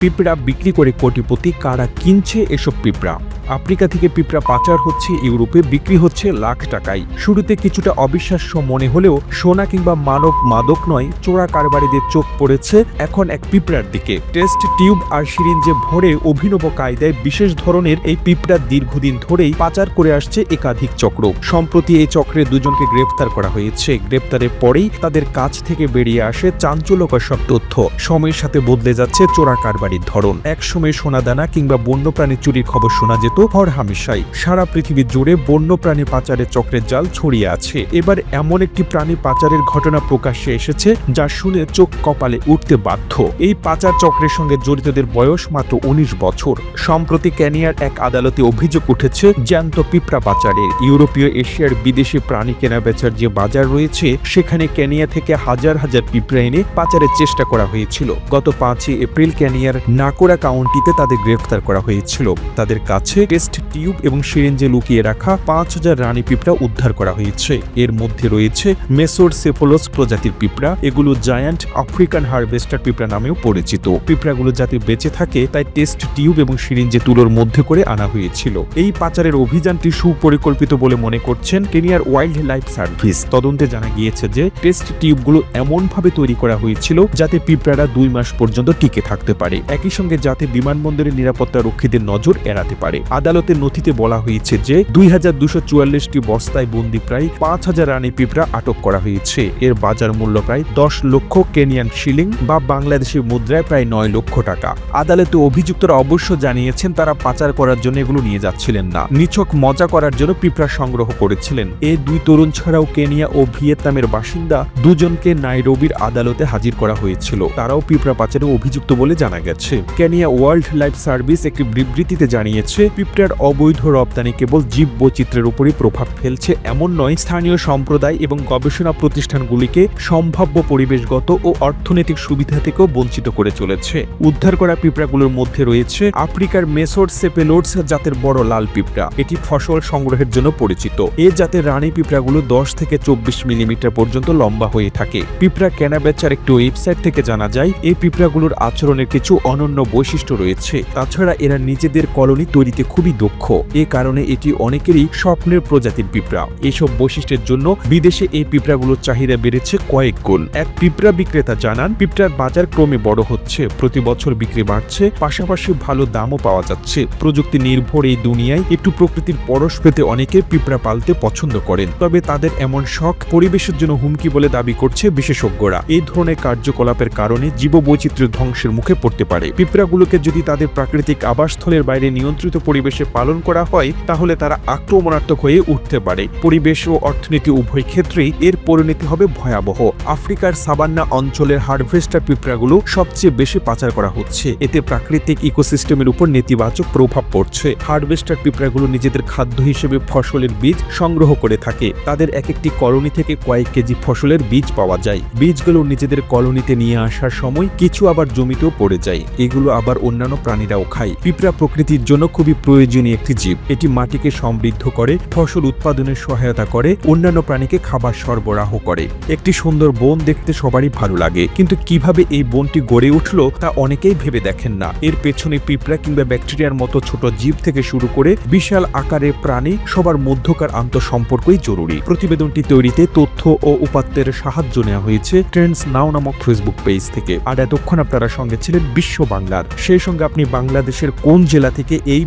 পিঁপড়া বিক্রি করে কোটিপতি কারা কিনছে এসব পিঁপড়া? আফ্রিকা থেকে পিঁপড়া পাচার হচ্ছে, ইউরোপে বিক্রি হচ্ছে লাখ টাকায়। শুরুতে কিছুটা অবিশ্বাস্য মনে হলেও সোনা কিংবা মানব মাদক নয়, চোরা কারবারিদের চোখ পড়েছে এখন এক পিঁপড়ার দিকে। টেস্ট টিউব আর সিরিঞ্জে ভরে অভিনব কায়দায় বিশেষ ধরনের এই পিঁপড়া দীর্ঘদিন ধরেই পাচার করে আসছে একাধিক চক্র। সম্প্রতি এই চক্রে দুজনকে গ্রেফতার করা হয়েছে। গ্রেফতারের পরেই তাদের কাছ থেকে বেরিয়ে আসে চাঞ্চল্যকর সব তথ্য। সময়ের সাথে বদলে যাচ্ছে চোরা কারবারির ধরন। একসময় সোনাদানা কিংবা বন্যপ্রাণী চুরির খবর শোনা যেত হর হামেশাই। সারা পৃথিবী জুড়ে বন্যপ্রাণী পাচারের চক্রের জাল ছড়িয়ে আছে। এবার এমন একটি প্রাণী পাচারের ঘটনা প্রকাশ্যে এসেছে যা শুনে চোখ কপালে উঠতে বাধ্য। এই পাচার চক্রের সঙ্গে জড়িতদের বয়স মাত্র উনিশ বছর। সম্প্রতি ক্যানিয়ার এক আদালতে অভিযোগ উঠেছে, জ্যান্ত পিঁপড়া পাচারের। ইউরোপীয় এশিয়ার বিদেশি প্রাণী কেনা বেচার যে বাজার রয়েছে, সেখানে ক্যানিয়া থেকে হাজার হাজার পিঁপড়া এনে পাচারের চেষ্টা করা হয়েছিল। গত পাঁচই এপ্রিল ক্যানিয়ার নাকোরা কাউন্টিতে তাদের গ্রেফতার করা হয়েছিল। তাদের কাছে টেস্ট টিউব এবং সিরিঞ্জে লুকিয়ে রাখা পাঁচ হাজার রানী পিঁপড়া উদ্ধার করা হয়েছে। এর মধ্যে রয়েছে মেসোর সেফোলস প্রজাতির পিঁপড়া, এগুলো জায়ান্ট আফ্রিকান হারভেস্টার পিঁপড়া নামেও পরিচিত। পিঁপড়াগুলো যাতে বেঁচে থাকে, তাই টেস্ট টিউব এবং সিরিঞ্জে তুলোর মধ্যে করে আনা হয়েছিল। এই পাচারের অভিযানটি সুপরিকল্পিত বলে মনে করছেন কেনিয়ার ওয়াইল্ড লাইফ সার্ভিস। তদন্তে জানা গিয়েছে যে, টেস্ট টিউবগুলো এমনভাবে তৈরি করা হয়েছিল যাতে পিঁপড়ারা দুই মাস পর্যন্ত টিকে থাকতে পারে। একই সঙ্গে যাতে বিমানবন্দরের নিরাপত্তা রক্ষীদের নজর এড়াতে পারে। আদালতের নথিতে বলা হয়েছে যে দুই হাজার দুশো চুয়াল্লিশটি বস্তায় বন্দি প্রায় পাঁচ হাজার রানী পিঁপড়া আটক করা হয়েছে। এর বাজার মূল্য প্রায় দশ লক্ষ কেনিয়ান শিলিং বা বাংলাদেশের মুদ্রায় প্রায় নয় লক্ষ টাকা। আদালতে অভিযুক্তরা অবশ্য জানিয়েছেন, তারা পাচার করার জন্য এগুলো নিয়ে যাচ্ছিলেন না। নিছক মজা করার জন্য পিঁপড়া সংগ্রহ করেছিলেন। এই দুই তরুণ ছাড়াও কেনিয়া ও ভিয়েতনামের বাসিন্দা দুজনকে নাইরোবির আদালতে হাজির করা হয়েছিল। তারাও পিঁপড়া পাচারে অভিযুক্ত বলে জানা গেছে। কেনিয়া ওয়ার্ল্ড লাইফ সার্ভিস একটি বিবৃতিতে জানিয়েছে পিঁপড়ার অবৈধ রপ্তানি কেবল জীব বৈচিত্র্যের উপরই প্রভাব ফেলছে, এমন নয়। স্থানীয় সম্প্রদায় এবং গবেষণা প্রতিষ্ঠানগুলিকে সম্ভাব্য পরিবেশগত ও অর্থনৈতিক সুবিধা থেকেও বঞ্চিত করে চলেছে। উদ্ধার করা পিঁপড়াগুলোর মধ্যে রয়েছে আফ্রিকার মেসোর সেপেলোডস জাতের বড় লাল পিঁপড়া। এটি ফসল সংগ্রহের জন্য পরিচিত। এ জাতের রানী পিঁপড়াগুলো দশ থেকে চব্বিশ মিলিমিটার পর্যন্ত লম্বা হয়ে থাকে। পিঁপড়া কেনা বেচার একটি ওয়েবসাইট থেকে জানা যায়, এই পিঁপড়াগুলোর আচরণের কিছু অনন্য বৈশিষ্ট্য রয়েছে। তাছাড়া এরা নিজেদের কলোনি তৈরিতে খুবই দক্ষ। এ কারণে এটি অনেকেরই স্বপ্নের প্রজাতির পিঁপড়া। এসব বৈশিষ্ট্যের জন্য বিদেশে এই পিঁপড়াগুলোর চাহিদা বেড়েছে কয়েক গুণ। এক পিঁপড়া বিক্রেতা জানান, পিঁপড়ার বাজার ক্রমে বড় হচ্ছে, প্রতি বছর বিক্রি বাড়ছে, পাশাপাশি ভালো দামও পাওয়া যাচ্ছে। প্রযুক্তি নির্ভর এই দুনিয়ায় একটু প্রকৃতির পরশ পেতে অনেকে পিঁপড়া পালতে পছন্দ করেন। তবে তাদের এমন শখ, পরিবেশের জন্য হুমকি বলে দাবি করছে বিশেষজ্ঞরা। এই ধরনের কার্যকলাপের কারণে জীববৈচিত্র্য ধ্বংসের মুখে পড়তে পারে। পিঁপড়াগুলোকে যদি তাদের প্রাকৃতিক আবাসস্থলের বাইরে নিয়ন্ত্রিত পরিবেশে পালন করা হয়, তাহলে তারা আক্রমণাত্মক হয়ে উঠতে পারে। পরিবেশ ও অর্থনীতি উভয় ক্ষেত্রেই এর পরিণতি হবে ভয়াবহ। আফ্রিকার সাবান্না অঞ্চলের হারভেস্টার পিঁপড়াগুলো সবচেয়ে বেশি পাচার করা হচ্ছে। এতে প্রাকৃতিক ইকোসিস্টেমের উপর নেতিবাচক প্রভাব পড়ছে। হারভেস্টার পিঁপড়াগুলো নিজেদের খাদ্য হিসেবে ফসলের বীজ সংগ্রহ করে থাকে। তাদের এক একটি কলোনি থেকে কয়েক কেজি ফসলের বীজ পাওয়া যায়। বীজগুলো নিজেদের কলোনিতে নিয়ে আসার সময় কিছু আবার জমিতেও পড়ে যায়। এগুলো আবার অন্যান্য প্রাণীরাও খায়। পিঁপড়া প্রকৃতির জন্য খুবই প্রয়োজনীয় একটি জীব। এটি মাটিকে সমৃদ্ধ করে, ফসল উৎপাদনের সহায়তা করে, অন্যান্য প্রাণীকে খাবার সরবরাহ করে। একটি সুন্দর বন দেখতে সবারই ভালো লাগে। কিন্তু কীভাবে এই বনটি গড়ে উঠল তা অনেকেই ভেবে দেখেন না। এর পেছনে পিঁপড়া কিংবা ব্যাকটেরিয়ার মতো ছোট জীব থেকে শুরু করে বিশাল আকারের প্রাণী সবার মধ্যকার আন্তঃসম্পর্কই জরুরি। প্রতিবেদনটি তৈরিতে তথ্য ও উপাত্তের সাহায্য নেওয়া হয়েছে ট্রেন্ডস নাও নামক ফেসবুক পেজ থেকে। আর এতক্ষণ আপনারা সঙ্গে ছিলেন বিশ্ব বাংলার। সেই সঙ্গে আপনি বাংলাদেশের কোন জেলা থেকে এই